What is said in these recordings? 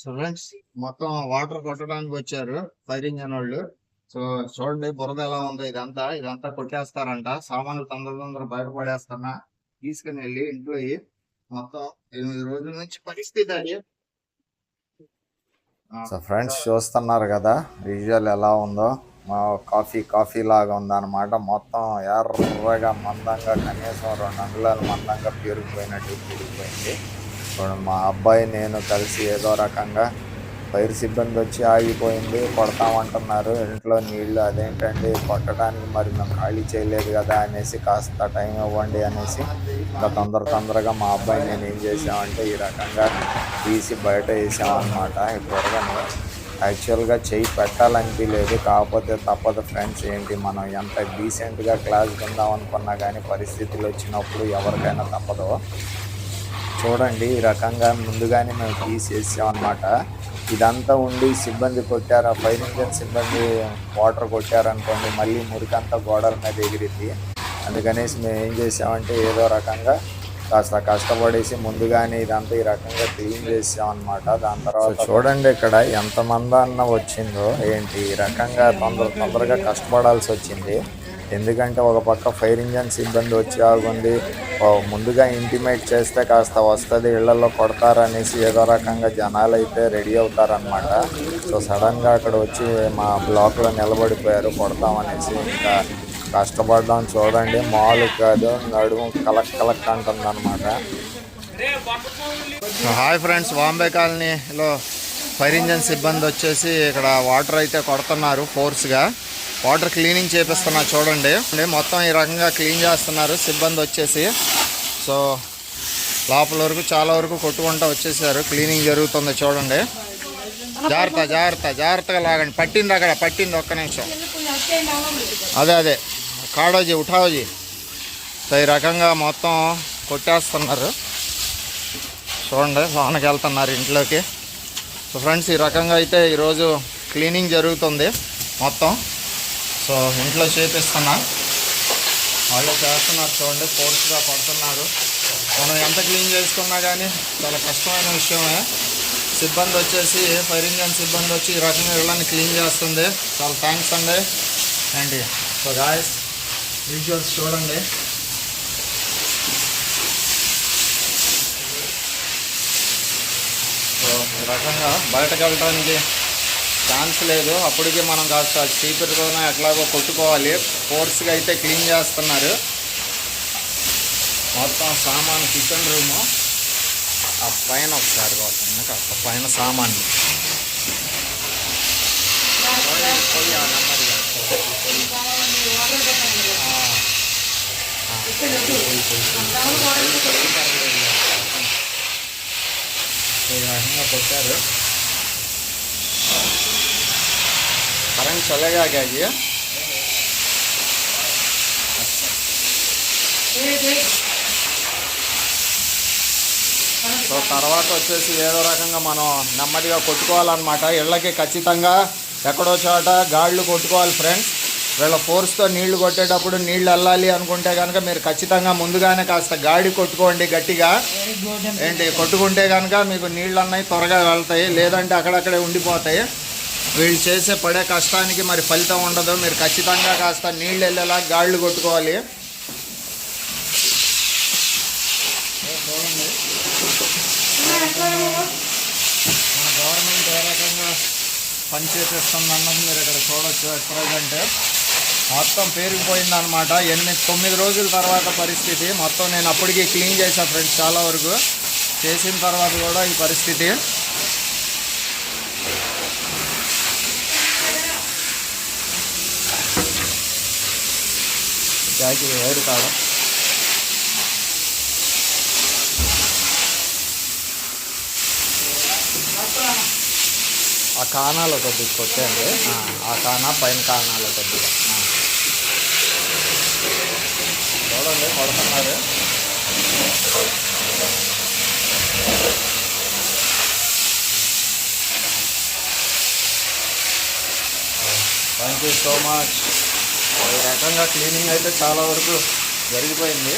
So friends మొత్తం water కొట్టడానికి వచ్చారు ఫైర్ ఇంజన్ వాళ్ళు. సో చూడండి బురద ఎలా ఉందో ఇదంతా. ఇదంతా కొట్టేస్తారంట. సామాన్లు తొందర తొందర బయటపడేస్తున్నా తీసుకుని వెళ్ళి ఇంట్లో. మొత్తం ఎనిమిది రోజుల నుంచి పరిస్థితి అది. సో ఫ్రెండ్స్ చూస్తున్నారు కదా విజువల్ ఎలా ఉందో. మా కాఫీ కాఫీ లాగా ఉందన్నమాట. మొత్తం ఎర్రగా మందంగా కనీసం రెండు అంగుళాలు మందంగా పెరిగిపోయినట్టు పెరిగిపోయింది ఇప్పుడు మా అబ్బాయి నేను కలిసి ఏదో రకంగా పైరు సిబ్బంది వచ్చి ఆగిపోయింది కొడతామంటున్నారు. ఇంట్లో నీళ్ళు అదేంటండి? కొట్టడానికి మరి మేము ఖాళీ చేయలేదు కదా అనేసి కాస్త టైం ఇవ్వండి అనేసి ఇంకా తొందర తొందరగా మా అబ్బాయి నేను ఏం చేసామంటే ఈ రకంగా తీసి బయట వేసామన్నమాట. ఈ యాక్చువల్గా చేయి పెట్టాలనిపించలేదు కాకపోతే తప్పదు ఫ్రెండ్స్ ఏంటి మనం ఎంత డీసెంట్గా క్లాస్ ఉందాం అనుకున్నా కానీ పరిస్థితులు వచ్చినప్పుడు ఎవరికైనా తప్పదు. చూడండి ఈ రకంగా ముందుగానే మేము తీసేసాం అనమాట ఇదంతా ఉండి సిబ్బంది కొట్టారు. ఫైర్ ఇంజన్ సిబ్బంది వాటర్ కొట్టారనుకోండి మళ్ళీ మురికంతా గోడల మీద ఎగిరిద్ది అందుకనేసి మేము ఏం చేసామంటే ఏదో రకంగా కాస్త కష్టపడేసి ముందుగానే ఇదంతా ఈ రకంగా క్లీన్ చేసాం అనమాట దాని తర్వాత చూడండి ఇక్కడ ఎంతమంది అన్న వచ్చిందో ఏంటి ఈ రకంగా తొందర తొందరగా కష్టపడాల్సి వచ్చింది. ఎందుకంటే ఒక పక్క ఫైర్ ఇంజన్ సిబ్బంది వచ్చి ఆగుంది ముందుగా ఇంటిమేట్ చేస్తే కాస్త వస్తుంది ఇళ్ళలో కొడతారనేసి ఏదో రకంగా జనాలు అయితే రెడీ అవుతారనమాట సో సడన్గా అక్కడ వచ్చి మా బ్లాక్లో నిలబడిపోయారు కొడతామనేసి ఇంకా కష్టపడడం. చూడండి మాల్ కాదు నడుము కలక్ కలక్ అంటుందన్నమాట. హాయ్ ఫ్రెండ్స్ బాంబే కాలనీలో ఫైర్ ఇంజన్ సిబ్బంది వచ్చేసి ఇక్కడ వాటర్ అయితే కొడుతున్నారు ఫోర్స్గా. వాటర్ క్లీనింగ్ చేపిస్తున్నారు చూడండి. మొత్తం ఈ రకంగా క్లీన్ చేస్తున్నారు. సిబ్బంది వచ్చేసి. సో లోపల వరకు చాలా వరకు కొట్టుకుంటా వచ్చేసారు. క్లీనింగ్ జరుగుతుంది చూడండి. జాగ్రత్త జాగ్రత్త జాగ్రత్తగా లాగండి. పట్టింది అక్కడ పట్టింది ఒక్క నిమిషం. అదే అదే. కాడోజీ ఉఠావజీ. సో ఈ రకంగా మొత్తం కొట్టేస్తున్నారు. చూడండి లోనకి వెళ్తున్నారు ఇంట్లోకి. సో ఫ్రెండ్స్ ఈ రకంగా అయితే ఈరోజు క్లీనింగ్ జరుగుతుంది మొత్తం. సో ఇంట్లో చేపిస్తున్నా. వాళ్ళు చేస్తున్నారు చూడండి ఫోర్స్గా పడుతున్నారు. మనం ఎంత క్లీన్ చేసుకున్నా కానీ చాలా కష్టమైన విషయమే. సిబ్బంది వచ్చేసి ఫైర్ ఇంజన్ సిబ్బంది వచ్చి ఈ రకంగా ఇళ్ళని క్లీన్ చేస్తుంది. చాలా థ్యాంక్స్ అండి. ఏంటి సో గాయస్ విజువల్స్ చూడండి. సో ఈ రకంగా బయటకు వెళ్ళడానికి ఛాన్స్ లేదు అప్పటికి మనం కాస్త చీపురుతోనే ఎట్లాగో కొట్టుకోవాలి ఫోర్స్గా అయితే క్లీన్ చేస్తున్నారు మొత్తం సామాన్ కిచెన్ రూము ఆ పైన ఒకసారి కావాలి కాస్త పైన సామాన్లు ఈ రకంగా కొట్టారు करंट चलेगा क्या जी సో తర్వాత వచ్చేసి ఏదో రకంగా మనం నెమ్మదిగా కొట్టుకోవాలన్నమాట ఇళ్ళకి ఖచ్చితంగా ఎక్కడో చోట గాళ్ళు కొట్టుకోవాలి ఫ్రెండ్స్ వీళ్ళ ఫోర్స్తో నీళ్లు కొట్టేటప్పుడు నీళ్లు వెళ్ళాలి అనుకుంటే కనుక మీరు ఖచ్చితంగా ముందుగానే కాస్త గాడి కొట్టుకోండి గట్టిగా ఏంటి కొట్టుకుంటే కనుక మీకు నీళ్ళు అన్నవి త్వరగా వెళ్తాయి లేదంటే అక్కడక్కడే ఉండిపోతాయి వీళ్ళు చేసే పడే కష్టానికి మరి ఫలితం ఉండదు. మీరు ఖచ్చితంగా కాస్త నీళ్ళు వెళ్ళేలా గాళ్ళు కొట్టుకోవాలి. మన గవర్నమెంట్ ఏ రకంగా పనిచేసేస్తుంది అన్నది మీరు ఇక్కడ చూడొచ్చు అట్ ప్రజెంట్ మొత్తం పేరుకుపోయింది అనమాట ఎనిమిది తొమ్మిది రోజుల తర్వాత పరిస్థితి. మొత్తం నేను అప్పటికి క్లీన్ చేశాను ఫ్రెండ్స్ చాలా వరకు. చేసిన తర్వాత కూడా ఈ పరిస్థితి. జాకి వేరు కావడం ఆ కానాలు ఒకటి తీసుకొచ్చేయండి. ఆ, కానా పైన కానాలు కొద్దిగా చూడండి కొడుతున్నారు. థ్యాంక్ యూ సో మచ్ ఈ రకంగా క్లీనింగ్ అయితే చాలా వరకు జరిగిపోయింది.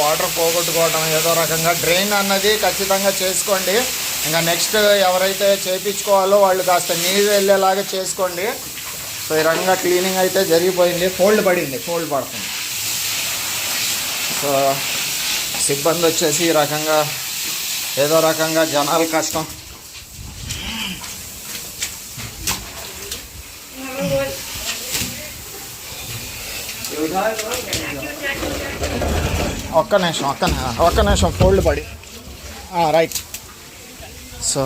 వాటర్ పోగొట్టుకోవడం ఏదో రకంగా డ్రైన్ అన్నది ఖచ్చితంగా చేసుకోండి. ఇంకా నెక్స్ట్ ఎవరైతే చేయించుకోవాలో వాళ్ళు కాస్త నీరు వెళ్ళేలాగా చేసుకోండి. సో ఈ రకంగా క్లీనింగ్ అయితే జరిగిపోయింది. ఫోల్డ్ పడింది ఫోల్డ్ పడుతుంది సో సిబ్బంది వచ్చేసి ఈ రకంగా ఏదో రకంగా జనాల కష్టం. ఒక్క నిమిషం ఒక్క ఒక్క నిమిషం ఫోల్డ్ పడి. రైట్ సో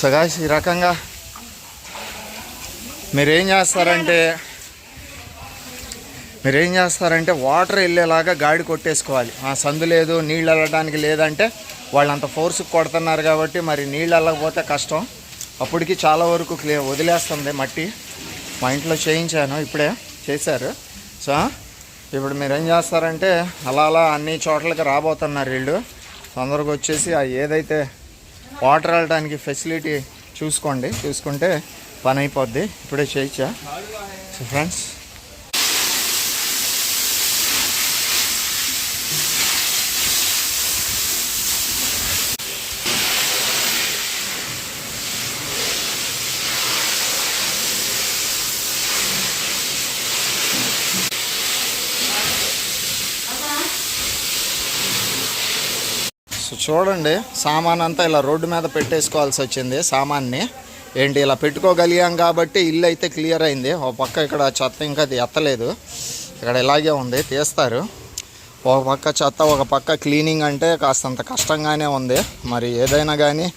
సో గాయస్ ఈ రకంగా మీరేం చేస్తారంటే మీరేం చేస్తారంటే వాటర్ వెళ్ళేలాగా గాడి కొట్టేసుకోవాలి. ఆ సందు లేదు నీళ్ళు వెళ్ళడానికి లేదంటే వాళ్ళు అంత ఫోర్స్ కొడుతున్నారు కాబట్టి మరి నీళ్ళు వెళ్ళకపోతే కష్టం. అప్పటికి చాలా వరకు క్లియర్ వదిలేస్తుంది మట్టి. మా ఇంట్లో చేయించాను ఇప్పుడే చేశారు. సో ఇప్పుడు మీరు ఏం చేస్తారంటే అలా అలా అన్ని చోట్లకి రాబోతున్నారు వీళ్ళు. తొందరగా వచ్చేసి ఆ ఏదైతే వాటర్ వెళ్ళడానికి ఫెసిలిటీ చూసుకోండి. చూసుకుంటే పని అయిపోద్ది. ఇప్పుడే చేయించా. సో ఫ్రెండ్స్ సో చూడండి సామాన్ అంతా ఇలా రోడ్డు మీద పెట్టేసుకోవాల్సి వచ్చింది సామాన్ని. ఏంటి ఇలా పెట్టుకోగలిగాం కాబట్టి ఇల్లు అయితే క్లియర్ అయింది. ఒక పక్క ఇక్కడ చెత్త ఇంకా అది ఎత్తలేదు. ఇక్కడ ఇలాగే ఉంది తీస్తారు. ఒక పక్క చెత్త ఒక పక్క క్లీనింగ్ అంటే కాస్తంత కష్టంగానే ఉంది. మరి ఏదైనా కానీ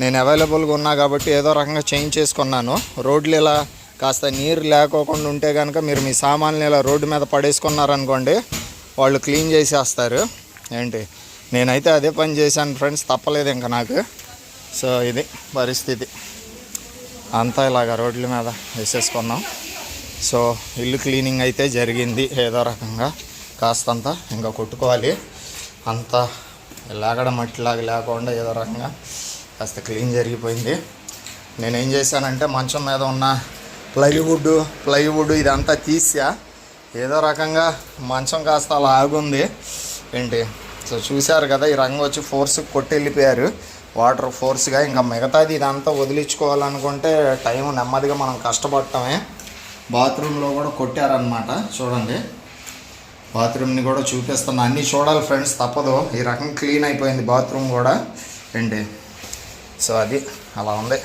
నేను అవైలబుల్గా ఉన్నా కాబట్టి ఏదో రకంగా చేంజ్ చేసుకున్నాను. రోడ్లు ఇలా కాస్త నీరు లేకోకుండా ఉంటే కనుక మీరు మీ సామాన్లు ఇలా రోడ్డు మీద పడేసుకున్నారనుకోండి వాళ్ళు క్లీన్ చేసేస్తారు. ఏంటి నేనైతే అదే పని చేశాను ఫ్రెండ్స్ తప్పలేదు ఇంకా నాకు. సో ఇది పరిస్థితి. అంతా ఇలాగ రోడ్ల మీద వేసేసుకున్నాం సో ఇల్లు క్లీనింగ్ అయితే జరిగింది ఏదో రకంగా. కాస్తంత ఇంకా కొట్టుకోవాలి. అంతా లాగడం మట్టిలాగా లేకుండా ఏదో రకంగా కాస్త క్లీన్ జరిగిపోయింది. నేనేం చేశానంటే మంచం మీద ఉన్న ప్లైవుడ్ ప్లైవుడ్ ఇదంతా తీసా. ఏదో రకంగా మంచం కాస్త అలా ఆగుంది. ఏంటి? సో చూశారు కదా ఈ రంగు వచ్చి ఫోర్స్ కొట్టి వెళ్ళిపోయారు వాటర్ ఫోర్స్గా ఇంకా మిగతాది ఇదంతా వదిలించుకోవాలనుకుంటే టైం నెమ్మదిగా మనం కష్టపడటమే. బాత్రూంలో కూడా కొట్టారనమాట చూడండి. బాత్రూమ్ని కూడా చూపిస్తున్నా. అన్నీ చూడాలి ఫ్రెండ్స్ తప్పదు. ఈ రకం క్లీన్ అయిపోయింది బాత్రూమ్ కూడా. ఏంటి? సో అది అలా ఉంది.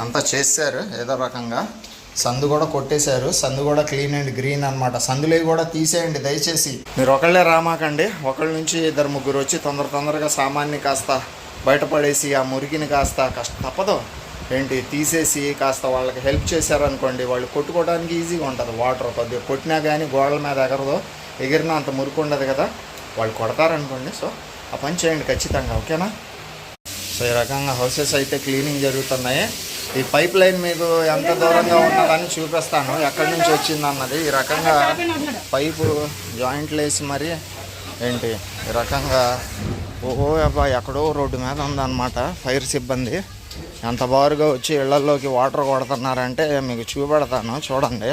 అంతా చేశారు ఏదో రకంగా. సందు కూడా కొట్టేశారు. సందు కూడా క్లీన్ అండ్ గ్రీన్ అనమాట సందులే కూడా తీసేయండి దయచేసి. మీరు ఒకళ్ళే రామాకండి. ఒకళ్ళ నుంచి ఇద్దరు ముగ్గురు వచ్చి తొందర తొందరగా సామాన్ని కాస్త బయటపడేసి ఆ మురికిని కాస్త కష్ట తప్పదు. ఏంటి? తీసేసి కాస్త వాళ్ళకి హెల్ప్ చేశారనుకోండి వాళ్ళు కొట్టుకోవడానికి ఈజీగా ఉంటుంది. వాటర్ కొద్దిగా కొట్టినా కానీ గోడల మీద ఎగరదు. ఎగిరినా అంత మురికి ఉండదు కదా. వాళ్ళు కొడతారనుకోండి. సో ఆ పని చేయండి ఖచ్చితంగా. ఓకేనా? సో ఈ రకంగా హౌసెస్ అయితే క్లీనింగ్ జరుగుతున్నాయి. ఈ పైప్ లైన్ మీకు ఎంత దూరంగా ఉన్నదని చూపిస్తాను. ఎక్కడి నుంచి వచ్చింది అన్నది. ఈ రకంగా పైపు జాయింట్లు వేసి మరి ఏంటి? ఈ రకంగా ఓహో అబ్బా ఎక్కడో రోడ్డు మీద ఉందన్నమాట ఫైర్ సిబ్బంది. ఎంత బారుగా వచ్చి ఇళ్ళలోకి వాటర్ కొడుతున్నారంటే మీకు చూపెడతాను చూడండి.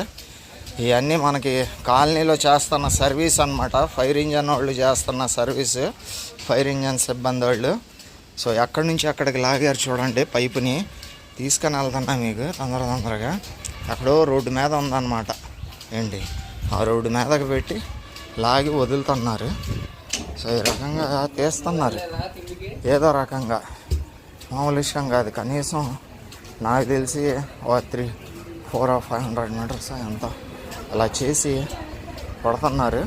ఇవన్నీ మనకి కాలనీలో చేస్తున్న సర్వీస్ అన్నమాట. ఫైర్ ఇంజన్ వాళ్ళు చేస్తున్న సర్వీస్ ఫైర్ ఇంజన్ సిబ్బంది వాళ్ళు. సో ఎక్కడి నుంచి అక్కడికి లాగారు చూడండి పైపుని. తీసుకొని వెళ్తున్నా మీకు తొందర తొందరగా. ఎక్కడో రోడ్డు మీద ఉందన్నమాట. ఏంటి? ఆ రోడ్డు మీదకి పెట్టి లాగి వదులుతున్నారు. సో ఈ రకంగా తీస్తున్నారు. ఏదో రకంగా. మామూలు విషయం కాదు. కనీసం నాకు తెలిసి ఓ three four or five hundred metres ఎంత అలా చేసి కొడుతున్నారు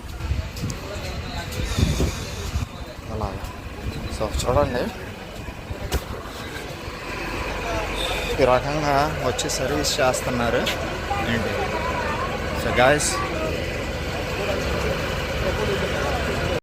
అలాగా. సో చూడండి. ఈ రకంగా వచ్చి సర్వీస్ చేస్తున్నారు. ఏంటి? So guys